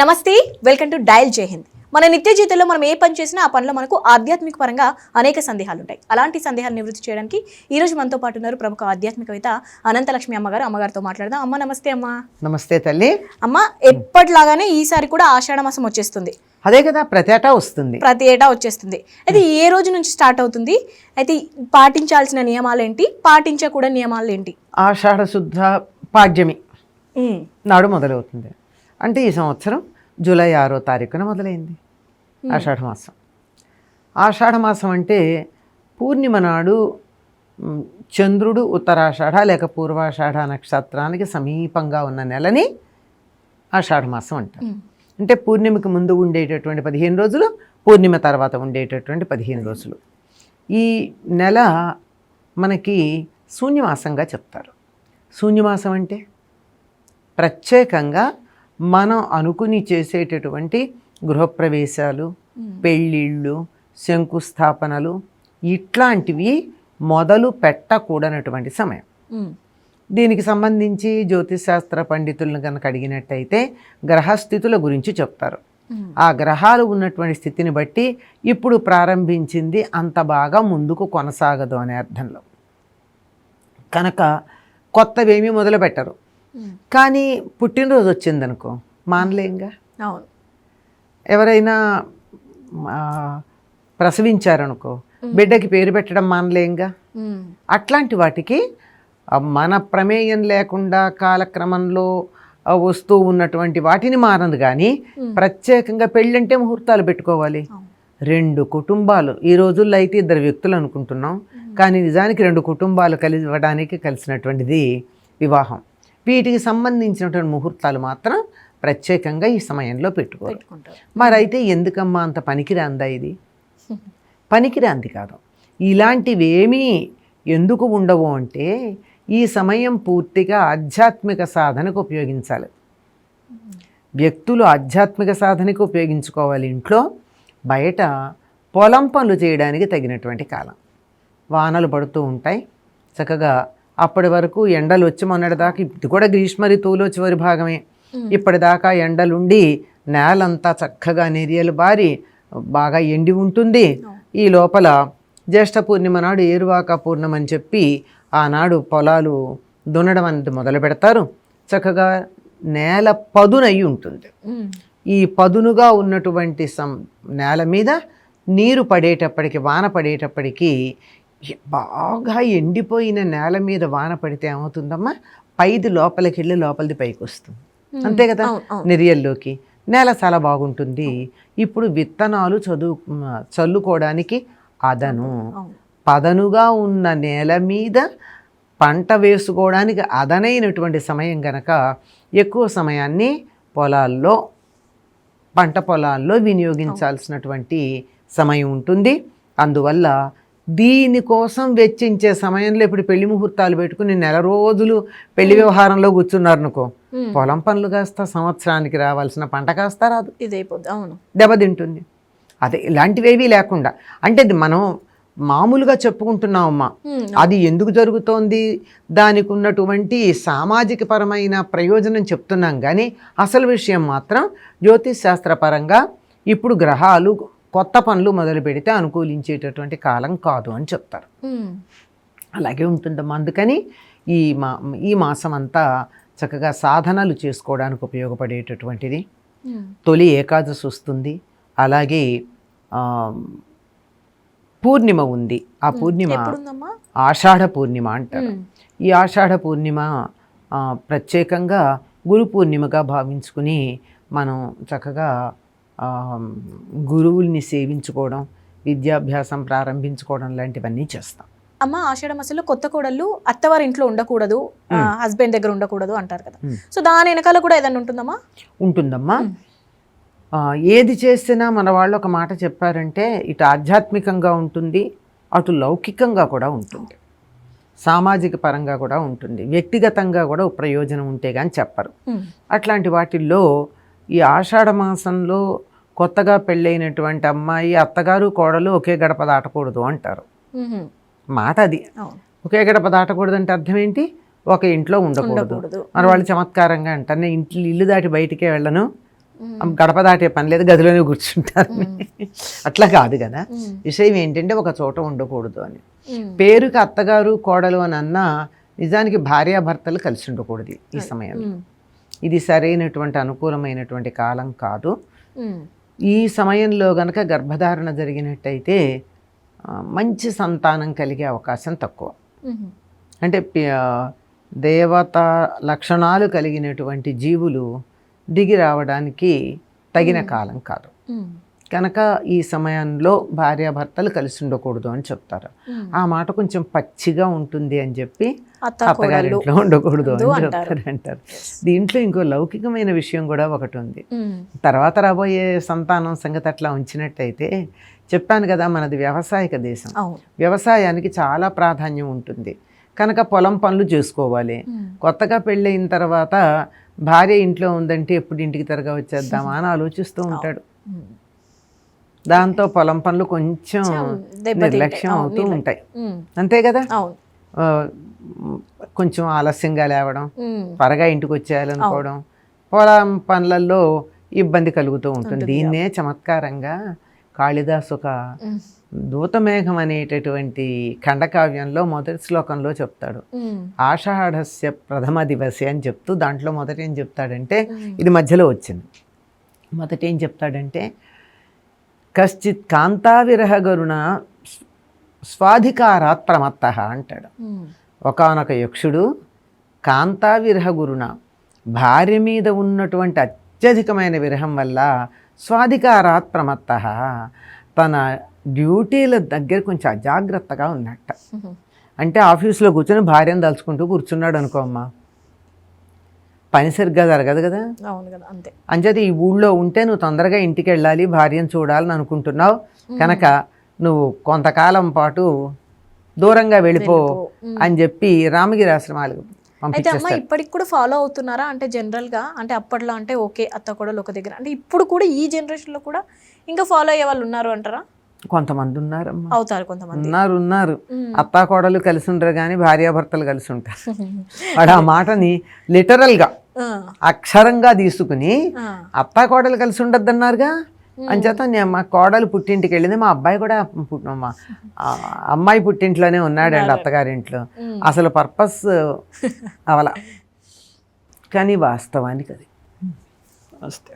నమస్తే welcome to dial జై హింద్. మన నిత్య జీవితంలో మనం ఏ పని చేసినా ఆ పనిలో మనకు ఆధ్యాత్మిక పరంగా అనేక సందేహాలు ఉంటాయి అలాంటి సందేహాలు నివృత్తి చేయడానికి ఈ రోజు మనతో పాటు ఉన్నారు ప్రముఖ ఆధ్యాత్మికవేత్త అనంతలక్ష్మి అమ్మగారు. అమ్మగారితో మాట్లాడదాం. అమ్మ నమస్తే అమ్మ. నమస్తే తల్లి. అమ్మ ఎప్పటిలాగానే ఈసారి కూడా ఆషాఢ మాసం వచ్చేస్తుంది. అదే కదా ప్రతి ఏటా వస్తుంది. ప్రతి ఏటా వచ్చేస్తుంది. అయితే ఏ రోజు నుంచి స్టార్ట్ అవుతుంది? అయితే పాటించాల్సిన నియమాలు ఏంటి పాటించకూడని నియమాలు ఏంటి ఆషాఢ శుద్ధ పాడ్యమి నాడు మొదలవుతుంది. అంటే ఈ సంవత్సరం జూలై ఆరో తారీఖున మొదలైంది. ఆషాఢ మాసం. ఆషాఢ మాసం అంటే పూర్ణిమ నాడు చంద్రుడు ఉత్తరాషాఢ లేక పూర్వాషాఢ నక్షత్రానికి సమీపంగా ఉన్న నెలని ఆషాఢ మాసం అంటారు. అంటే పూర్ణిమకి ముందు ఉండేటటువంటి పదిహేను రోజులు పూర్ణిమ తర్వాత ఉండేటటువంటి పదిహేను రోజులు. ఈ నెల మనకి శూన్యమాసంగా చెప్తారు. శూన్యమాసం అంటే ప్రత్యేకంగా మనం అనుకుని చేసేటటువంటి గృహప్రవేశాలు పెళ్ళిళ్ళు శంకుస్థాపనలు ఇట్లాంటివి మొదలు పెట్టకూడనటువంటి సమయం. దీనికి సంబంధించి జ్యోతిశాస్త్ర పండితులను కనుక అడిగినట్టయితే గ్రహస్థితుల గురించి చెప్తారు. ఆ గ్రహాలు ఉన్నటువంటి స్థితిని బట్టి ఇప్పుడు ప్రారంభించింది అంత బాగా ముందుకు కొనసాగదు అనే అర్థంలో. కనుక కొత్తవేమీ మొదలు పెట్టరు కానీ పుట్టినరోజు వచ్చిందనుకో మానలేంగా? అవును. ఎవరైనా ప్రసవించారనుకో బిడ్డకి పేరు పెట్టడం మానలేంగా? అట్లాంటి వాటికి మన ప్రమేయం లేకుండా కాలక్రమంలో వస్తూ ఉన్నటువంటి వాటిని మారదు కానీ ప్రత్యేకంగా పెళ్ళంటే ముహూర్తాలు పెట్టుకోవాలి. రెండు కుటుంబాలు. ఈ రోజుల్లో అయితే ఇద్దరు వ్యక్తులు అనుకుంటున్నాం. కానీ నిజానికి రెండు కుటుంబాలు కలిసి ఇవ్వడానికి కలిసినటువంటిది వివాహం. వీటికి సంబంధించినటువంటి ముహూర్తాలు మాత్రం ప్రత్యేకంగా ఈ సమయంలో పెట్టుకోవాలి పెట్టుకుంటారు. మరైతే ఎందుకమ్మా అంత పనికిరాందా ఇది? పనికిరాంది కాదు. ఇలాంటివేమీ ఎందుకు ఉండవు అంటే ఈ సమయం పూర్తిగా ఆధ్యాత్మిక సాధనకు ఉపయోగించాలి. వ్యక్తులు ఆధ్యాత్మిక సాధనకు ఉపయోగించుకోవాలి ఇంట్లో. బయట పొలం పనులు చేయడానికి తగినటువంటి కాలం. వానలు పడుతూ ఉంటాయి. చక్కగా అప్పటి వరకు ఎండలు వచ్చి మొన్నటిదాకా ఇది కూడా గ్రీష్మ ఋతువులో చివరి భాగమే. ఇప్పటిదాకా ఎండలుండి నేలంతా చక్కగా నెరియలు బారి బాగా ఎండి ఉంటుంది. ఈ లోపల జ్యేష్ఠ పూర్ణిమ నాడు ఏరువాక పూర్ణం అని చెప్పి ఆనాడు పొలాలు దున్నడం అనేది మొదలు పెడతారు. చక్కగా నేల పదునయ్యి ఉంటుంది. ఈ పదునుగా ఉన్నటువంటి సం నేల మీద నీరు పడేటప్పటికి వాన పడేటప్పటికి బాగా ఎండిపోయిన నేల మీద వాన పడితే ఏమవుతుందమ్మా? పైది లోపలికి వెళ్ళి లోపలిది పైకి వస్తుంది అంతే కదా. నెరియల్లోకి. నేల చాలా బాగుంటుంది. ఇప్పుడు విత్తనాలు చదువు చల్లుకోవడానికి అదను. పదనుగా ఉన్న నేల మీద పంట వేసుకోవడానికి అదనైనటువంటి సమయం గనక ఎక్కువ సమయాన్ని పొలాల్లో పంట పొలాల్లో వినియోగించాల్సినటువంటి సమయం ఉంటుంది. అందువల్ల దీనికోసం వెచ్చించే సమయంలో ఇప్పుడు పెళ్ళి ముహూర్తాలు పెట్టుకుని నెల రోజులు పెళ్ళి వ్యవహారంలో కూర్చున్నారు అనుకో. పొలం పనులు కాస్త సంవత్సరానికి రావాల్సిన పంట కాస్త రాదు. ఇదైపోద్ది అవును. దెబ్బతింటుంది అదే ఇలాంటివేవీ లేకుండా. అంటే మనం మామూలుగా చెప్పుకుంటున్నామమ్మా ఉమ్, అది ఎందుకు జరుగుతోంది? దానికి ఉన్నటువంటి సామాజిక పరమైన ప్రయోజనం చెప్తున్నాం. కానీ అసలు విషయం మాత్రం జ్యోతిష్ శాస్త్రపరంగా ఇప్పుడు గ్రహాలు కొత్త పనులు మొదలు పెడితే అనుకూలించేటటువంటి కాలం కాదు అని చెప్తారు. అలాగే ఉంటుందమ్మా. అందుకని ఈ మా ఈ మాసం అంతా చక్కగా సాధనలు చేసుకోవడానికి ఉపయోగపడేటటువంటిది. తొలి ఏకాదశి వస్తుంది. అలాగే పూర్ణిమ ఉంది. ఆ పూర్ణిమ ఆషాఢ పూర్ణిమ అంటారు. ఈ ఆషాఢ పూర్ణిమ ప్రత్యేకంగా గురు పూర్ణిమగా భావించుకుని మనం చక్కగా గురువుల్ని సేవించుకోవడం విద్యాభ్యాసం ప్రారంభించుకోవడం లాంటివన్నీ చేస్తాం. అమ్మ ఆషాఢ మాసంలో కొత్త కోడళ్ళు అత్తవారి ఇంట్లో ఉండకూడదు హస్బెండ్ దగ్గర ఉండకూడదు అంటారు కదా. సో దాని వెనకాల కూడా ఏదైనా ఉంటుందమ్మా? ఉంటుందమ్మా. ఏది చేసినా మన వాళ్ళు ఒక మాట చెప్పారంటే ఇటు ఆధ్యాత్మికంగా ఉంటుంది అటు లౌకికంగా కూడా ఉంటుంది. సామాజిక పరంగా కూడా ఉంటుంది వ్యక్తిగతంగా కూడా ప్రయోజనం ఉంటే కానీ చెప్పరు. అట్లాంటి వాటిల్లో ఈ ఆషాఢ మాసంలో కొత్తగా పెళ్ళైనటువంటి అమ్మాయి అత్తగారు కోడలు ఒకే గడప దాటకూడదు అంటారు. మాట అది. ఒకే గడప దాటకూడదు అంటే అర్థం ఏంటి? ఒక ఇంట్లో ఉండకూడదు. ఉండకూడదు. మరి వాళ్ళు చమత్కారంగా అంటారు నేను ఇంట్లో ఇల్లు దాటి బయటికే వెళ్ళను. గడప దాటే పని లేదు గదిలోనే కూర్చుంటారు అట్లా కాదు కదా. విషయం ఏంటంటే ఒక చోట ఉండకూడదు అని. పేరుకి అత్తగారు కోడలు అని అన్నా నిజానికి భార్యాభర్తలు కలిసి ఉండకూడదు ఈ సమయంలో. ఇది సరైనటువంటి అనుకూలమైనటువంటి కాలం కాదు. ఈ సమయంలో గనక గర్భధారణ జరిగినట్టయితే మంచి సంతానం కలిగే అవకాశం తక్కువ. అంటే దేవత లక్షణాలు కలిగినటువంటి జీవులు దిగి రావడానికి తగిన కాలం కాదు. కనుక ఈ సమయంలో భార్యాభర్తలు కలిసి ఉండకూడదు అని చెప్తారు. ఆ మాట కొంచెం పచ్చిగా ఉంటుంది అని చెప్పి అత్తగారింట్లో ఉండకూడదు అని. చెప్తారు అంటారు దీంట్లో ఇంకో లౌకికమైన విషయం కూడా ఒకటి ఉంది. తర్వాత రాబోయే సంతానం సంగతి అట్లా ఉంచినట్టయితే చెప్పాను కదా మనది వ్యవసాయక దేశం. వ్యవసాయానికి చాలా ప్రాధాన్యం ఉంటుంది. కనుక పొలం పనులు చేసుకోవాలి. కొత్తగా పెళ్ళయిన తర్వాత భార్య ఇంట్లో ఉందంటే ఎప్పుడు ఇంటికి త్వరగా వచ్చేద్దామా అని ఆలోచిస్తూ ఉంటాడు. దాంతో పొలం పనులు కొంచెం. నిర్లక్ష్యం అవుతూ. ఉంటాయి. అంతే కదా? కొంచెం ఆలస్యంగా లేవడం త్వరగా ఇంటికి వచ్చేయాలనుకోవడం పొలం పనులలో ఇబ్బంది కలుగుతూ ఉంటుంది. దీన్నే చమత్కారంగా కాళిదాసు ఒక దూతమేఘం అనేటటువంటి ఖండకావ్యంలో మొదటి శ్లోకంలో చెప్తాడు. ఆషాఢస్య ప్రథమ దివసే అని చెప్తూ దాంట్లో మొదట ఏం చెప్తాడంటే ఇది మధ్యలో వచ్చింది. మొదట ఏం చెప్తాడంటే కశ్చిత్ కాంతావిరహ గరుణ స్వాధికారాత్ ప్రమత్త అంటాడు. ఒకానొక యక్షుడు కాంతావిరహ గురుణ భార్య మీద ఉన్నటువంటి అత్యధికమైన విరహం వల్ల స్వాధికారాత్ ప్రమత్త. తన డ్యూటీల దగ్గర కొంచెం అజాగ్రత్తగా ఉన్నట్ట. అంటే ఆఫీస్లో కూర్చొని భార్యను తలుచుకుంటూ కూర్చున్నాడు అనుకో అమ్మా. పని సరిగ్గా జరగదు కదా? అవును కదా అంతే. అంచేత ఈ ఊళ్ళో ఉంటే నువ్వు తొందరగా ఇంటికి వెళ్ళాలి భార్యను చూడాలని అనుకుంటున్నావు. కనుక నువ్వు కొంతకాలం పాటు దూరంగా వెళ్ళిపో. అని చెప్పి రామగిరి ఆశ్రమాలు అయితే అమ్మ ఇప్పటికి కూడా ఫాలో అవుతున్నారా? అంటే జనరల్గా అంటే అప్పట్లో అంటే ఓకే అత్త కూడా ఒక దగ్గర. అంటే ఇప్పుడు కూడా ఈ జనరేషన్లో కూడా ఇంకా ఫాలో అయ్యే వాళ్ళు ఉన్నారు అంటారా? కొంతమంది ఉన్నారమ్మా. అవుతారు కొంతమంది. ఉన్నారు ఉన్నారు. అత్తా కోడలు కలిసి ఉండరు కానీ భార్యాభర్తలు కలిసి ఉంటారు. వాడు ఆ మాటని లిటరల్గా అక్షరంగా తీసుకుని అత్తా కోడలు కలిసి ఉండద్దన్నారుగా? అంచేత నేను మా కోడలు పుట్టింటికి వెళ్ళింది. మా అబ్బాయి కూడా మా అమ్మాయి పుట్టింట్లోనే ఉన్నాడండి అత్తగారింట్లో. అసలు పర్పస్ అవల. కానీ వాస్తవానికి అది. వస్తే.